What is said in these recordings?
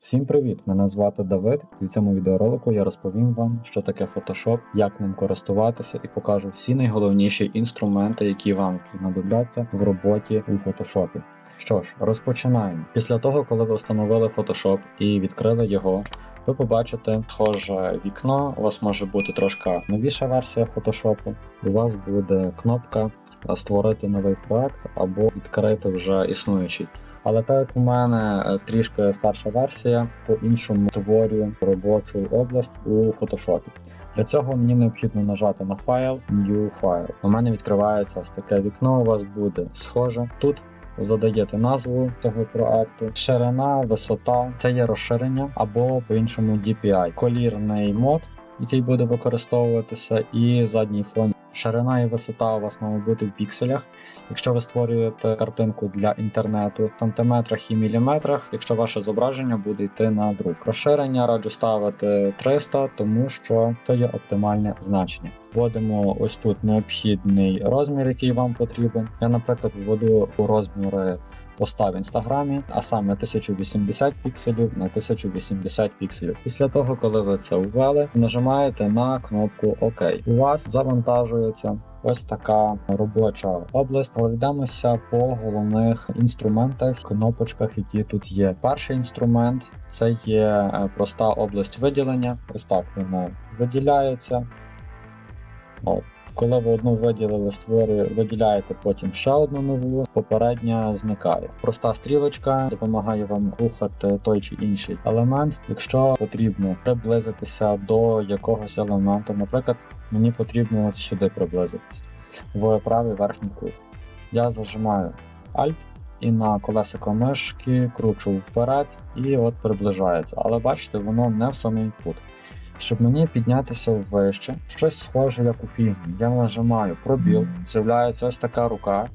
Всім привіт! Мене звати Давид, і в цьому відеоролику я розповім вам, що таке Photoshop, як ним користуватися, і покажу всі найголовніші інструменти, які вам знадобляться в роботі у Photoshop. Що ж, розпочинаємо. Після того, коли ви встановили Photoshop і відкрили його, ви побачите схоже вікно. У вас може бути трошки новіша версія Photoshop. У вас буде кнопка Створити новий проект або відкрити вже існуючий. Але так як у мене е, трішки старша версія, по-іншому створюю робочу область у Photoshop. Для цього мені необхідно нажати на файл New File. У мене відкривається ось таке вікно, у вас буде схоже. Тут задаєте назву цього проекту, ширина, висота, це є розширення або по-іншому DPI, колірний мод, який буде використовуватися, і задній фон. Ширина і висота у вас має бути в пікселях. Якщо ви створюєте картинку для інтернету в сантиметрах і міліметрах, якщо ваше зображення буде йти на друк. Розширення раджу ставити 300, тому що це є оптимальне значення. Вводимо ось тут необхідний розмір, який вам потрібен. Я, наприклад, введу у розміри поста в інстаграмі, а саме 1080 пікселів на 1080 пікселів. Після того, коли ви це ввели, нажимаєте на кнопку ОК. У вас завантажується ось така робоча область. Пройдемося по головних інструментах, кнопочках, які тут є. Перший інструмент це є е, проста область виділення. Ось так вона виділяється. Коли ви одну виділили, створює, виділяєте потім ще одну нову, попередня зникає. Проста стрілочка допомагає вам рухати той чи інший елемент, якщо потрібно приблизитися до якогось елементу. Наприклад, мені потрібно от сюди приблизитися в правий верхній кут. Я зажимаю Alt і на колесико мишки кручу вперед і от приближається. Але бачите, воно не в самий кут. Щоб мені піднятися вище, щось схоже, як у фільмі. Я нажимаю пробіл, з'являється ось така рука.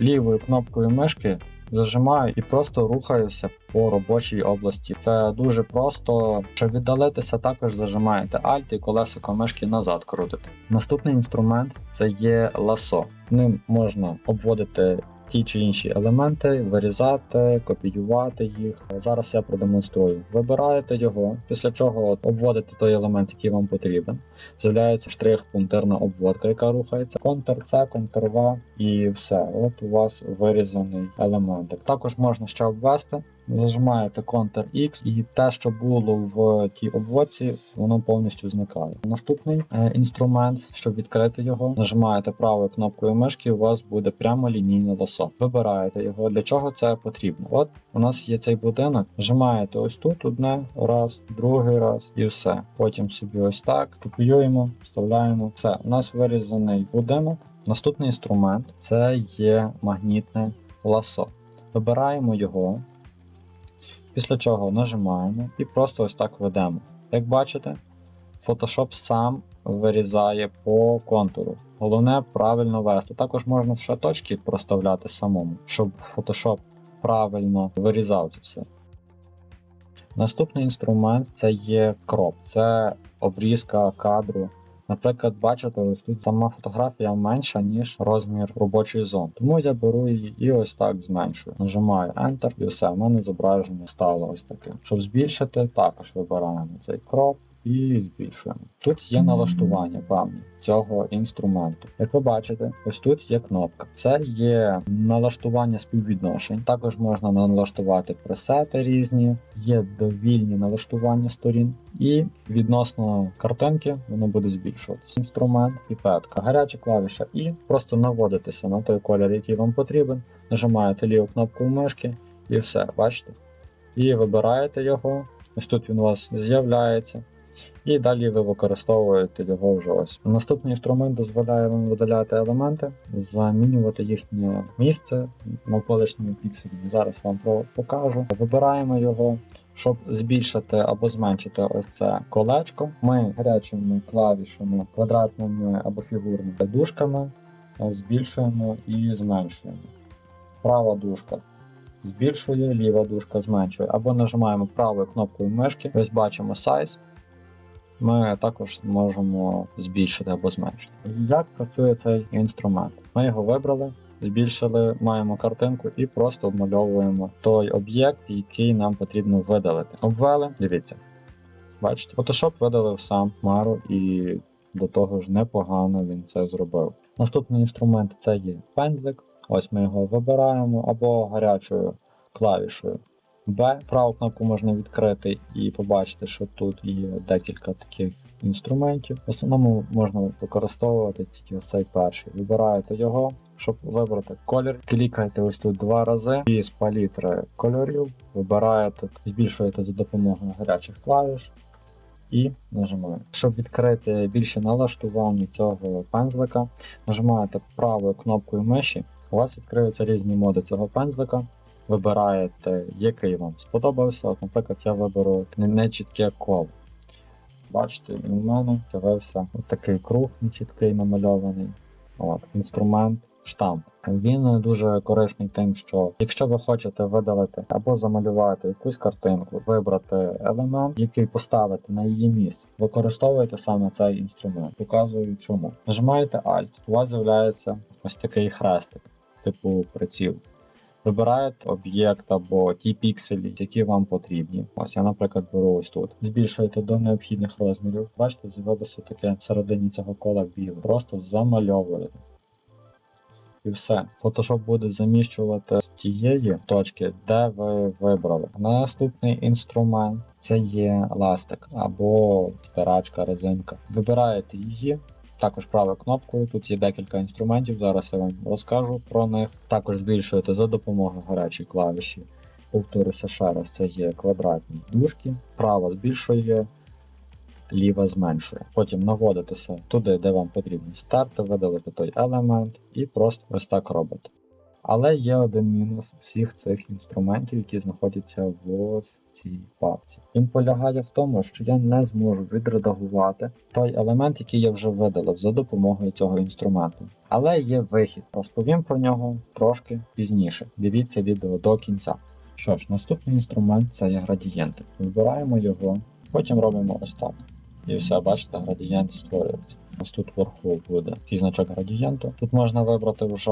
Лівою кнопкою мишки зажимаю і просто рухаюся по робочій області. Це дуже просто. Щоб віддалитися, також зажимаєте Alt і колесико мишки назад крутите. Наступний інструмент це є ласо. Ним можна обводити ті чи інші елементи, вирізати, копіювати їх. Зараз я продемонструю. Вибираєте його, після чого обводите той елемент, який вам потрібен. З'являється штрих пунктирна обводка, яка рухається. контр С, контр В і все. От у вас вирізаний елементик. Також можна ще обвести. Зажимаєте Ctrl-X і те, що було в тій обводці, воно повністю зникає. Наступний е, інструмент, щоб відкрити його, нажимаєте правою кнопкою мишки, у вас буде прямо лінійне лосо. Вибираєте його. Для чого це потрібно? От у нас є цей будинок. Нажимаєте ось тут одне раз, другий раз і все. Потім собі ось так копіюємо, вставляємо. Все, у нас вирізаний будинок. Наступний інструмент це є магнітне ласо. Вибираємо його. Після чого нажимаємо і просто ось так ведемо. Як бачите, Photoshop сам вирізає по контуру. Головне правильно вести. Також можна ще точки проставляти самому, щоб Photoshop правильно вирізав це все. Наступний інструмент це є кроп, це обрізка кадру. Наприклад, бачите, ось тут сама фотографія менша, ніж розмір робочої зони. Тому я беру її і ось так зменшую. Нажимаю Enter і все, в мене зображення стало ось таке. Щоб збільшити, також вибираємо цей кроп і збільшуємо. Тут є налаштування певні цього інструменту. Як ви бачите, ось тут є кнопка. Це є налаштування співвідношень. Також можна налаштувати пресети різні, є довільні налаштування сторін, і відносно картинки воно буде збільшуватися. Інструмент піпетка. Гаряча клавіша І просто наводитеся на той колір, який вам потрібен. Нажимаєте ліву кнопку мишки і все, бачите? І вибираєте його. Ось тут він у вас з'являється. І далі ви використовуєте його вже ось. Наступний інструмент дозволяє вам видаляти елементи, замінювати їхнє місце навколишніми пікселями. Зараз вам покажу. Вибираємо його. Щоб збільшити або зменшити ось це колечко, ми гарячими клавішами, квадратними або фігурними дужками е, збільшуємо і зменшуємо. Права дужка збільшує, ліва дужка зменшує. Або нажимаємо правою кнопкою мишки, ось бачимо size, ми також можемо збільшити або зменшити. Як працює цей інструмент? Ми його вибрали, збільшили, маємо картинку і просто обмальовуємо той об'єкт, який нам потрібно видалити. Обвели, дивіться. Бачите, Photoshop видалив сам Мару і до того ж непогано він це зробив. Наступний інструмент це є пензлик. Ось ми його вибираємо або гарячою клавішою B. Праву кнопку можна відкрити і побачити, що тут є декілька таких інструментів. В основному можна використовувати тільки цей перший. Вибираєте його, щоб вибрати колір. Клікаєте ось тут два рази і з палітри кольорів вибираєте, збільшуєте за допомогою гарячих клавіш і нажимаємо. Щоб відкрити більше налаштувань цього пензлика, нажимаєте правою кнопкою миші. У вас відкриються різні моди цього пензлика. Вибираєте, який вам сподобався. От, наприклад, я виберу нечітке коло. Бачите, у мене з'явився такий круг нечіткий намальований. От, інструмент штамп. Він дуже корисний тим, що якщо ви хочете видалити або замалювати якусь картинку, вибрати елемент, який поставити на її місце, використовуєте саме цей інструмент. Показую чому. Нажимаєте Alt, у вас з'являється ось такий хрестик, типу приціл. Вибираєте об'єкт або ті пікселі, які вам потрібні. Ось я, наприклад, беру ось тут. Збільшуєте до необхідних розмірів. Бачите, з'явилося таке всередині цього кола біле. Просто замальовуєте. І все. Photoshop буде заміщувати з тієї точки, де ви вибрали. Наступний інструмент це є ластик або стирачка, резинка. Вибираєте її. Також правою кнопкою, тут є декілька інструментів, зараз я вам розкажу про них. Також збільшуєте за допомогою гарячої клавіші. Повторюся ще раз, це є квадратні дужки. Права збільшує, ліва зменшує. Потім наводитеся туди, де вам потрібно стерти, видалити той елемент і просто ось так робите. Але є один мінус всіх цих інструментів, які знаходяться в цій папці. Він полягає в тому, що я не зможу відредагувати той елемент, який я вже видалив за допомогою цього інструменту. Але є вихід. Розповім про нього трошки пізніше. Дивіться відео до кінця. Що ж, наступний інструмент це є градієнти. Вибираємо його, потім робимо ось так. І все, бачите, градієнт створюється. Ось тут вверху буде такий градієнту. Тут можна вибрати вже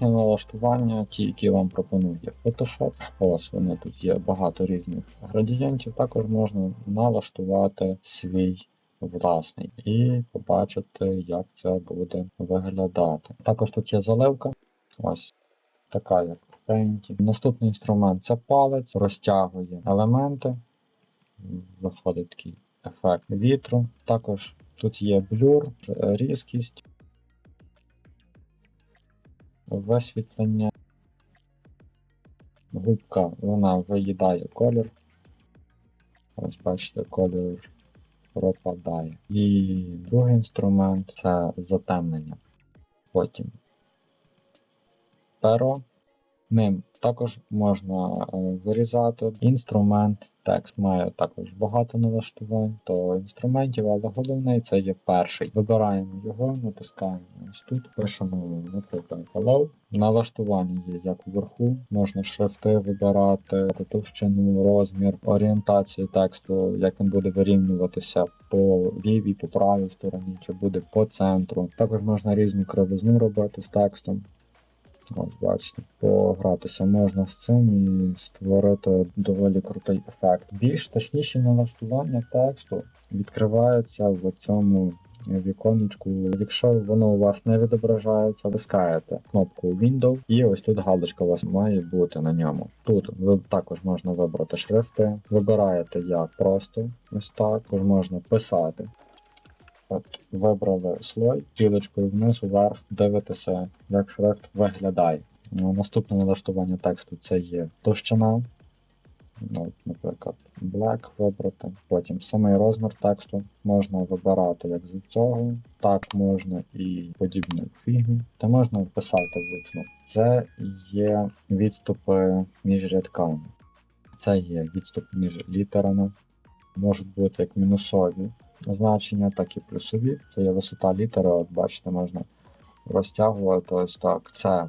налаштування, ті, які вам пропонує Photoshop. Ось вони тут є багато різних градієнтів. Також можна налаштувати свій власний і побачити, як це буде виглядати. Також тут є заливка. Ось така як в Paint. Наступний інструмент це палець, розтягує елементи. Виходить такий ефект вітру. Також тут є блюр, різкість, висвітлення. Губка вона виїдає колір. Ось бачите, колір пропадає. І другий інструмент це затемнення. Потім перо. Ним також можна е, вирізати інструмент. Текст має також багато налаштувань до інструментів, але головний це є перший. Вибираємо його, натискаємо ось тут, пишемо, наприклад, Hello. Налаштування є як вверху, можна шрифти вибирати, товщину, розмір, орієнтацію тексту, як він буде вирівнюватися по лівій, по правій стороні, чи буде по центру. Також можна різну кривизну робити з текстом. Ось, бачите, погратися можна з цим і створити доволі крутий ефект. Більш точніші налаштування тексту відкриваються в цьому віконечку. Якщо воно у вас не відображається, вискаєте кнопку Window і ось тут галочка у вас має бути на ньому. Тут ви також можна вибрати шрифти, вибираєте як просто ось так, також можна писати. От, вибрали слой, стрілочкою вниз, вверх, дивитеся, як шрифт виглядає. Ну, Наступне налаштування тексту це є товщина. От, наприклад, black вибрати. Потім самий розмір тексту можна вибирати як з цього, так можна і подібне в фігмі, та можна вписати вручну. Це є відступи між рядками. Це є відступ між літерами. Можуть бути як мінусові значення, так і плюсові. Це є висота літери, от бачите, можна розтягувати ось так. Це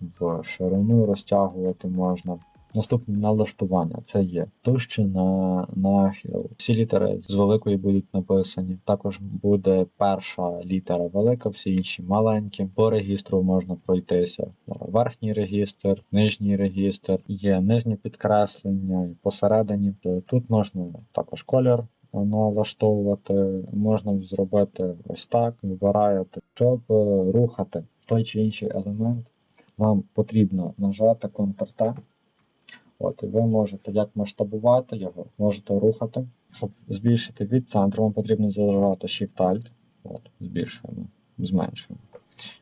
в ширину розтягувати можна Наступне налаштування це є товщина, нахил. Всі літери з великої будуть написані. Також буде перша літера велика, всі інші маленькі. По регістру можна пройтися. Верхній регістр, нижній регістр, є нижнє підкреслення посередині. Тут можна також колір налаштовувати, можна зробити ось так, вибираєте, щоб е, рухати той чи інший елемент. Вам потрібно нажати Ctrl-T. От, і ви можете як масштабувати його, можете рухати. Щоб збільшити від центру, вам потрібно зажати Shift-Alt. От, збільшуємо, зменшуємо.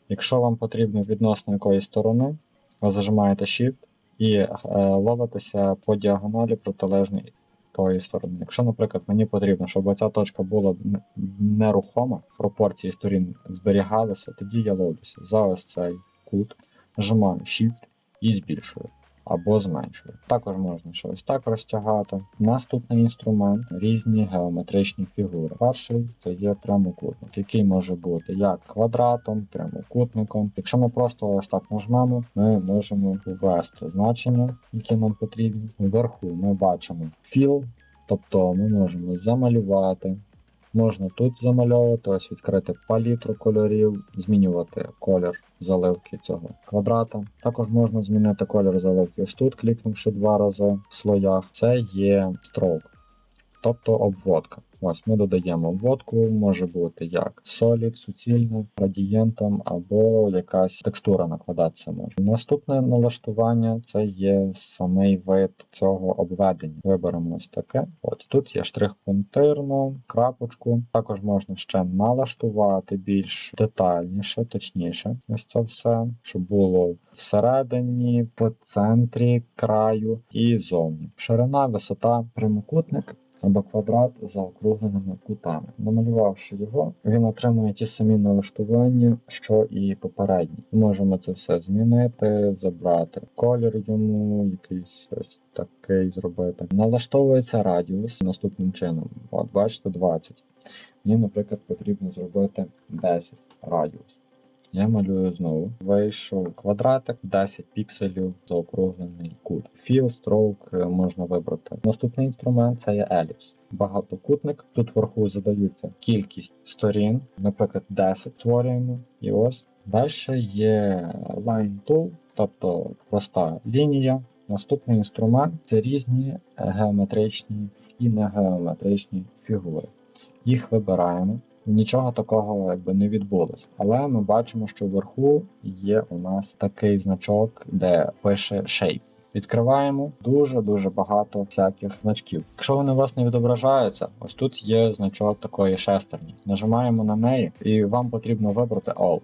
Якщо вам потрібно відносно якоїсь сторони, ви зажимаєте Shift і е, ловитеся по діагоналі протилежної тої сторони. Якщо, наприклад, мені потрібно, щоб ця точка була нерухома, пропорції сторін зберігалися, тоді я ловлюся за ось цей кут, нажимаю Shift і збільшую або зменшую. Також можна щось так розтягати. Наступний інструмент різні геометричні фігури. Перший це є прямокутник, який може бути як квадратом, прямокутником. Якщо ми просто ось так нажмемо, ми можемо ввести значення, які нам потрібні. Вверху ми бачимо fill, тобто ми можемо замалювати. Можна тут замальовувати, ось відкрити палітру кольорів, змінювати колір заливки цього квадрата. Також можна змінити колір заливки ось тут, клікнувши два рази в слоях. Це є stroke, тобто обводка. Ось ми додаємо обводку, може бути як солід, суцільна, градієнтом або якась текстура накладатися може. Наступне налаштування це є самий вид цього обведення. Виберемо ось таке. От тут є штрих пунктирно, крапочку. Також можна ще налаштувати більш детальніше, точніше. Ось це все, щоб було всередині, по центрі, краю і зовні. Ширина, висота, прямокутник або квадрат за округленими кутами. Намалювавши його, він отримує ті самі налаштування, що і попередній. Можемо це все змінити, забрати колір йому, якийсь ось такий зробити. Налаштовується радіус наступним чином. От, бачите, 20. Мені, наприклад, потрібно зробити 10 радіус. Я малюю знову. Вийшов квадратик, 10 пікселів заокруглений кут. Fill, stroke е, можна вибрати. Наступний інструмент це є еліпс. Багатокутник. Тут вверху задаються кількість сторін, наприклад, 10 створюємо. І ось. Далі є Line Tool, тобто проста лінія. Наступний інструмент це різні геометричні і негеометричні фігури. Їх вибираємо. Нічого такого якби не відбулося. Але ми бачимо, що вверху є у нас такий значок, де пише Shape. Відкриваємо дуже-дуже багато всяких значків. Якщо вони у вас не відображаються, ось тут є значок такої шестерні. Нажимаємо на неї, і вам потрібно вибрати All.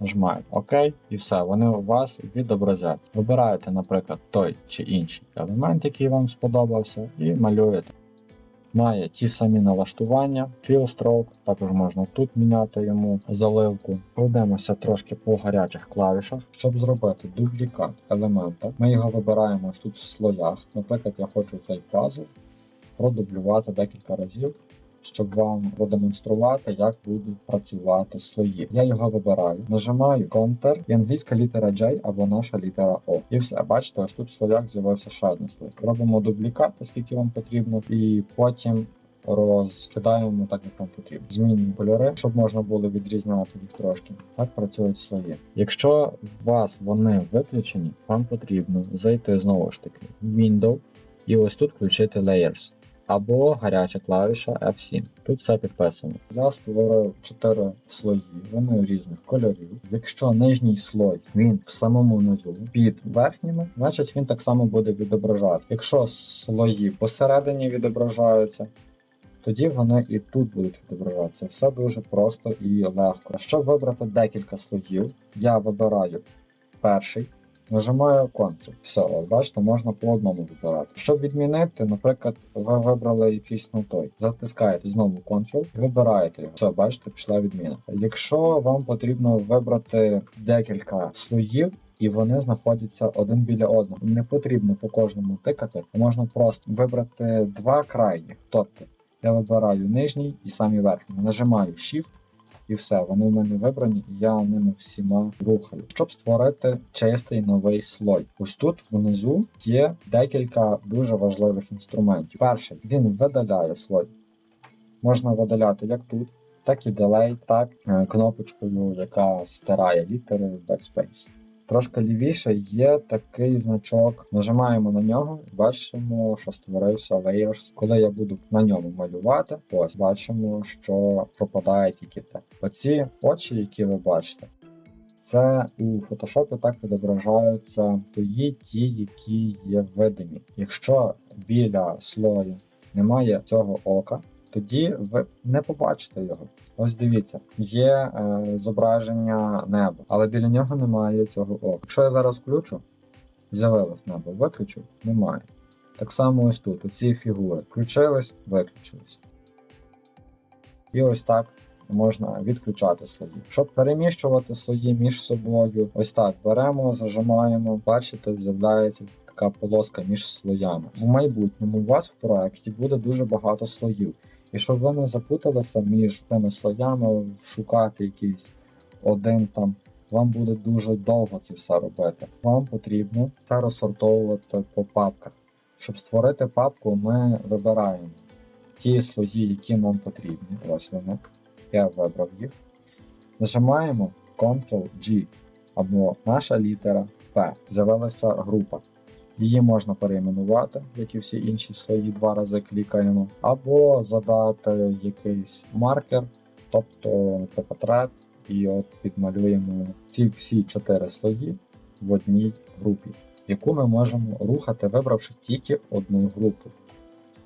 Нажимаєте ОК, і все, вони у вас відобразяться. Вибираєте, наприклад, той чи інший елемент, який вам сподобався, і малюєте. Має ті самі налаштування, Stroke, також можна тут міняти йому заливку. Пройдемося трошки по гарячих клавішах. Щоб зробити дублікат елемента, ми його вибираємо тут в слоях. Наприклад, я хочу цей пазл продублювати декілька разів, щоб вам продемонструвати, як будуть працювати слої. Я його вибираю, нажимаю Ctrl і англійська літера J або наша літера O. І все, бачите, ось тут в слоях з'явився ще один слой. Робимо дублікат, скільки вам потрібно, і потім. Розкидаємо так, як вам потрібно. Змінюємо кольори, щоб можна було відрізняти їх трошки. Так працюють слої. Якщо у вас вони виключені, вам потрібно зайти знову ж таки в Window і ось тут включити Layers або гаряча клавіша F7. Тут все підписано. Я створив 4 слої, вони різних кольорів. Якщо нижній слой він в самому низу під верхніми, значить він так само буде відображати. Якщо слої посередині відображаються, тоді вони і тут будуть відображатися. Все дуже просто і легко. Щоб вибрати декілька слоїв, я вибираю перший. Нажимаю Ctrl. Все, от бачите, можна по одному вибирати. Щоб відмінити, наприклад, ви вибрали якийсь не той. Затискаєте знову Ctrl, вибираєте його. Все, бачите, пішла відміна. Якщо вам потрібно вибрати декілька слоїв. І вони знаходяться один біля одного. Не потрібно по кожному тикати, можна просто вибрати два крайніх. Тобто я вибираю нижній і самі верхній. Нажимаю Shift і все. Вони в мене вибрані, і я ними всіма рухаю. Щоб створити чистий новий слой. Ось тут внизу є декілька дуже важливих інструментів. Перший він видаляє слой. Можна видаляти як тут, так і Delete, так е, кнопочкою, яка стирає літери Backspace. Трошки лівіше є такий значок. Нажимаємо на нього і бачимо, що створився Layers. Коли я буду на ньому малювати, ось бачимо, що пропадає тільки те. Оці очі, які ви бачите, це у Photoshop так відображаються тої ті, які є видимі. Якщо біля слою немає цього ока, тоді ви не побачите його. Ось дивіться, є е, зображення неба, але біля нього немає цього ока. Якщо я зараз включу, з'явилось небо, виключу, немає. Так само ось тут, оці фігури. Включились, виключились. І ось так можна відключати слої. Щоб переміщувати слої між собою, ось так беремо, зажимаємо, бачите, з'являється така полоска між слоями. У майбутньому у вас в проєкті буде дуже багато слоїв. І щоб ви не запуталися між цими слоями, шукати якийсь один там, вам буде дуже довго це все робити. Вам потрібно це розсортовувати по папках. Щоб створити папку, ми вибираємо ті слої, які нам потрібні. Ось вони. Я вибрав їх. Нажимаємо Ctrl-G або наша літера P. З'явилася група. Її можна перейменувати, як і всі інші слої, два рази клікаємо, або задати якийсь маркер, тобто, наприклад, і от підмалюємо ці всі чотири слої в одній групі, яку ми можемо рухати, вибравши тільки одну групу.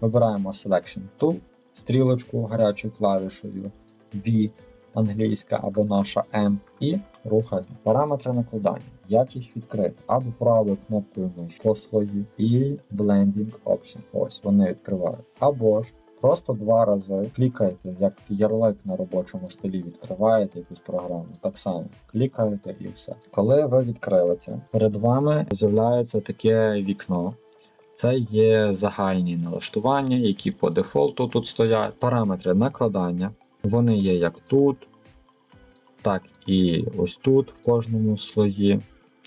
Вибираємо Selection Tool, стрілочку гарячою клавішою V англійська або наша M, і рухаємо параметри накладання. Як їх відкрити? Або правою кнопкою миші по слої і Blending Option. Ось вони відкривають. Або ж просто два рази клікаєте, як ярлик на робочому столі відкриваєте якусь програму. Так само клікаєте і все. Коли ви відкрили це, перед вами з'являється таке вікно. Це є загальні налаштування, які по дефолту тут стоять. Параметри накладання. Вони є як тут, так і ось тут, в кожному слої.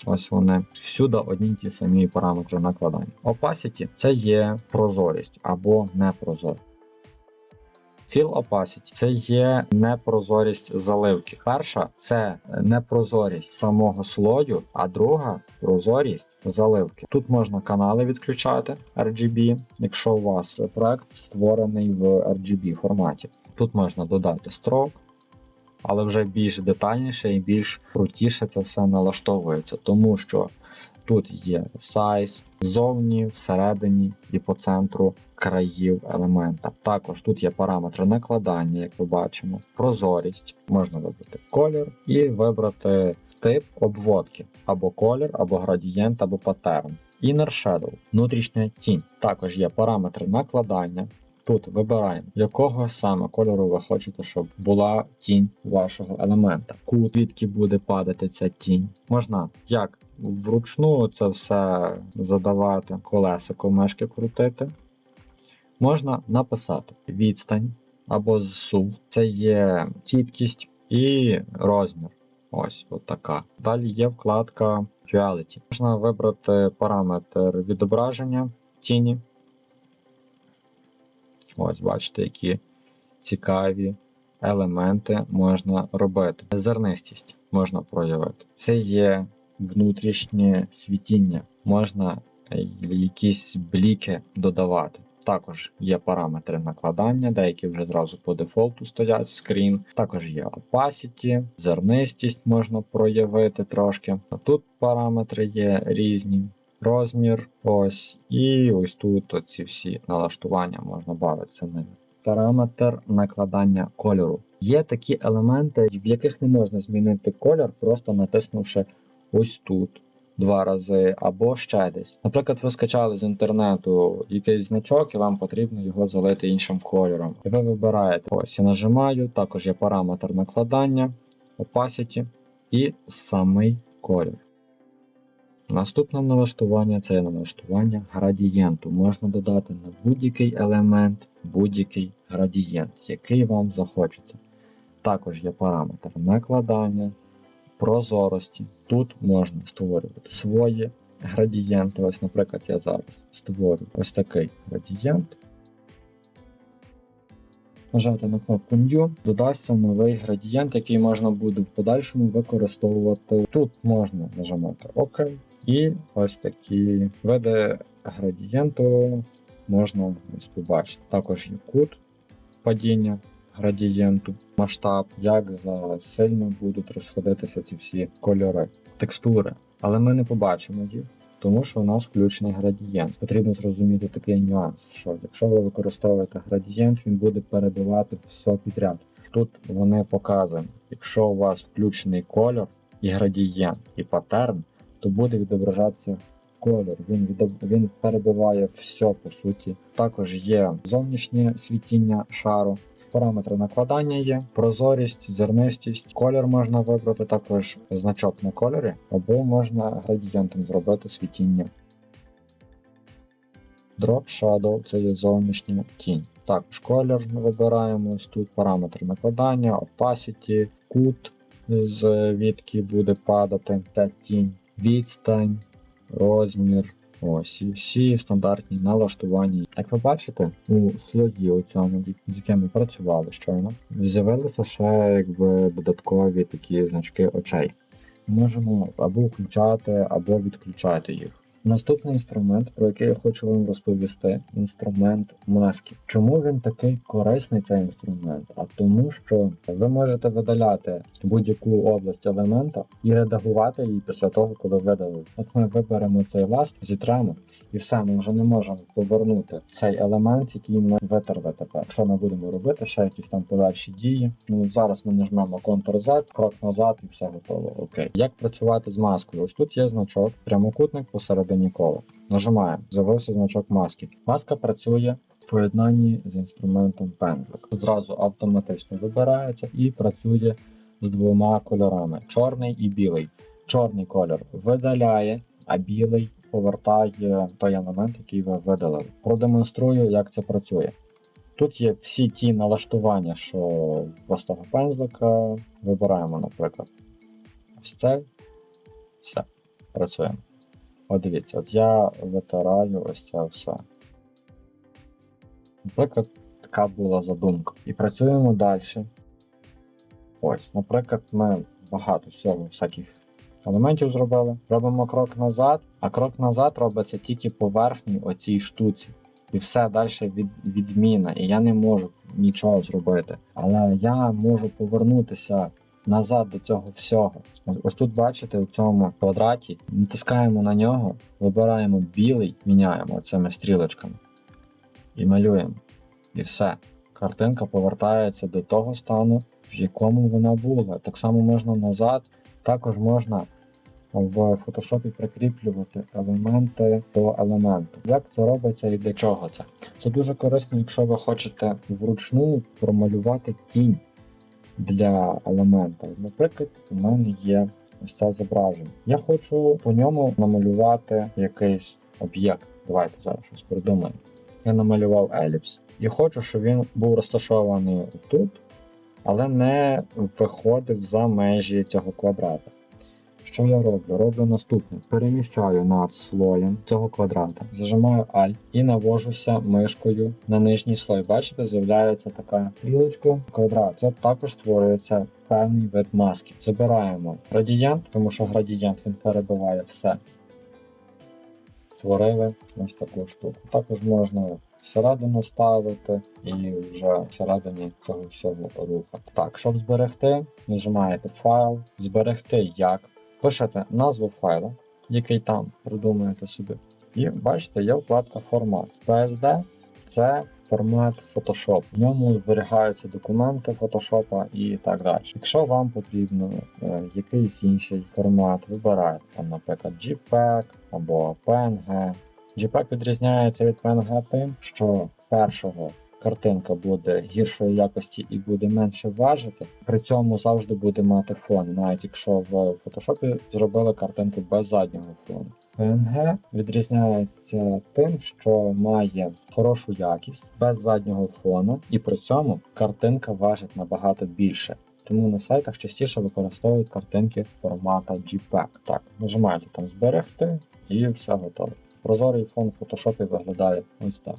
Ось вони. Всюди одні ті самі параметри накладання. Opacity це є прозорість або непрозорість. Fill Opacity це є непрозорість заливки. Перша це непрозорість самого слою, а друга прозорість заливки. Тут можна канали відключати RGB, якщо у вас проект створений в RGB форматі. Тут можна додати строк, але вже більш детальніше і більш крутіше це все налаштовується, тому що тут є size ззовні, всередині і по центру країв елемента. Також тут є параметри накладання, як ви бачимо, прозорість. Можна вибрати колір і вибрати тип обводки або колір, або градієнт, або паттерн. Inner Shadow внутрішня тінь. Також є параметри накладання. Тут вибираємо, якого саме кольору ви хочете, щоб була тінь вашого елемента. Кут, звідки буде падати ця тінь. Можна як вручну це все задавати, колесико мешки крутити. Можна написати відстань або зсув. Це є чіткість і розмір. Ось от така. Далі є вкладка Duality. Можна вибрати параметр відображення тіні. Ось, бачите, які цікаві елементи можна робити. Зернистість можна проявити. Це є внутрішнє світіння, можна е, якісь бліки додавати. Також є параметри накладання, деякі вже зразу по дефолту стоять скрін. Також є opacity, зернистість можна проявити трошки. Тут параметри є різні. Розмір, ось, і ось тут оці всі налаштування можна бавитися ними. Параметр накладання кольору. Є такі елементи, в яких не можна змінити колір, просто натиснувши ось тут два рази або ще десь. Наприклад, ви скачали з інтернету якийсь значок, і вам потрібно його залити іншим кольором. І ви вибираєте ось я нажимаю, також є параметр накладання, opacity і самий колір. Наступне налаштування це налаштування градієнту. Можна додати на будь-який елемент будь-який градієнт, який вам захочеться. Також є параметр накладання, прозорості. Тут можна створювати свої градієнти. Ось, наприклад, я зараз створю ось такий градієнт. Нажати на кнопку New, додасться новий градієнт, який можна буде в подальшому використовувати. Тут можна нажимати ОК, і ось такі види градієнту можна ось побачити. Також є кут падіння градієнту, масштаб, як за сильно будуть розходитися ці всі кольори, текстури. Але ми не побачимо їх, тому що у нас включений градієнт. Потрібно зрозуміти такий нюанс, що якщо ви використовуєте градієнт, він буде перебивати все підряд. Тут вони показані. Якщо у вас включений кольор і градієнт, і паттерн, то буде відображатися кольор. Він відоб... він перебиває все по суті. Також є зовнішнє світіння шару. Параметри накладання є, прозорість, зернистість, колір можна вибрати, також значок на кольорі, або можна градієнтом зробити світіння. Drop Shadow це є зовнішня тінь. Також колір вибираємо тут параметри накладання, opacity, кут, звідки буде падати ця тінь, відстань, розмір. Ось і всі стандартні налаштування. Як ви бачите, у слоді у цьому, з яким ми працювали щойно, з'явилися ще якби додаткові такі значки очей. Можемо або включати, або відключати їх. Наступний інструмент, про який я хочу вам розповісти, інструмент маски. Чому він такий корисний цей інструмент? А тому, що ви можете видаляти будь-яку область елемента і редагувати її після того, коли видалили. От ми виберемо цей ласт, зітремо, і все, ми вже не можемо повернути цей елемент, який ми витерли тепер. Якщо ми будемо робити ще якісь там подальші дії, ну зараз ми нажмемо Ctrl-Z, крок назад і все готово. Окей. Як працювати з маскою? Ось тут є значок, прямокутник посередині кола. Нажимаємо, з'явився значок маски. Маска працює в поєднанні з інструментом пензлик. Одразу автоматично вибирається і працює з двома кольорами: чорний і білий. Чорний кольор видаляє, а білий повертає той елемент, який ви видалили. Продемонструю, як це працює. Тут є всі ті налаштування, що простого пензлика. Вибираємо, наприклад, ось цей. Все, працюємо. От дивіться, от я витираю ось це все. Наприклад, така була задумка. І працюємо далі. Ось, наприклад, ми багато всього всяких елементів зробили. Робимо крок назад, а крок назад робиться тільки по верхній оцій штуці. І все далі від, відміна. І я не можу нічого зробити. Але я можу повернутися назад до цього всього. Ось- тут бачите, у цьому квадраті натискаємо на нього, вибираємо білий, міняємо цими стрілочками і малюємо. І все. Картинка повертається до того стану, в якому вона була. Так само можна назад, також можна в фотошопі прикріплювати елементи до елементу. Як це робиться і для чого це? Це дуже корисно, якщо ви хочете вручну промалювати тінь для елемента. Наприклад, у мене є ось це зображення. Я хочу по ньому намалювати якийсь об'єкт. Давайте зараз щось придумаємо. Я намалював еліпс і хочу, щоб він був розташований тут, але не виходив за межі цього квадрата. Що я роблю? Роблю наступне: переміщаю над слоєм цього квадрата, зажимаю Alt і навожуся мишкою на нижній слой. Бачите, з'являється така стрілочка, квадрат. Це також створюється певний вид маски. Забираємо градієнт, тому що градієнт він перебиває все. Створили ось таку штуку. Також можна всередину ставити і вже всередині цього всього рухати. Так, щоб зберегти, нажимаєте файл, зберегти як. Пишете назву файла, який там придумаєте собі. І бачите, є вкладка формат. PSD це формат Photoshop. В ньому зберігаються документи Photoshop і так далі. Якщо вам потрібно е, якийсь інший формат, вибираєте там, наприклад, JPEG або PNG. JPEG відрізняється від PNG тим, що першого картинка буде гіршої якості і буде менше важити. При цьому завжди буде мати фон, навіть якщо в Photoshop зробили картинку без заднього фону. PNG відрізняється тим, що має хорошу якість без заднього фону, і при цьому картинка важить набагато більше. тому на сайтах частіше використовують картинки формата JPEG. Так, нажимаєте там зберегти і все готово. Прозорий фон в фотошопі виглядає ось так.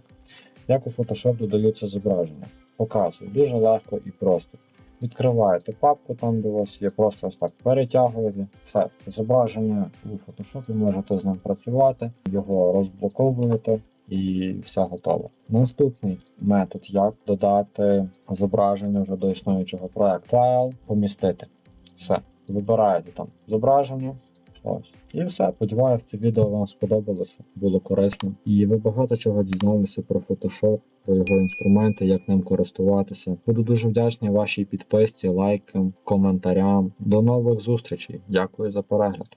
Як у Photoshop додаються зображення? Показую. Дуже легко і просто. Відкриваєте папку там, де у вас є, просто ось так перетягуєте. Все, зображення у Photoshop, можете з ним працювати, його розблоковуєте і все готово. Наступний метод, як додати зображення вже до існуючого проекту. Файл, помістити. Все. Вибираєте там зображення. Ось. І все. Сподіваюсь, це відео вам сподобалося, було корисно. І ви багато чого дізналися про Photoshop, про його інструменти, як ним користуватися. Буду дуже вдячний вашій підписці, лайкам, коментарям. До нових зустрічей. Дякую за перегляд.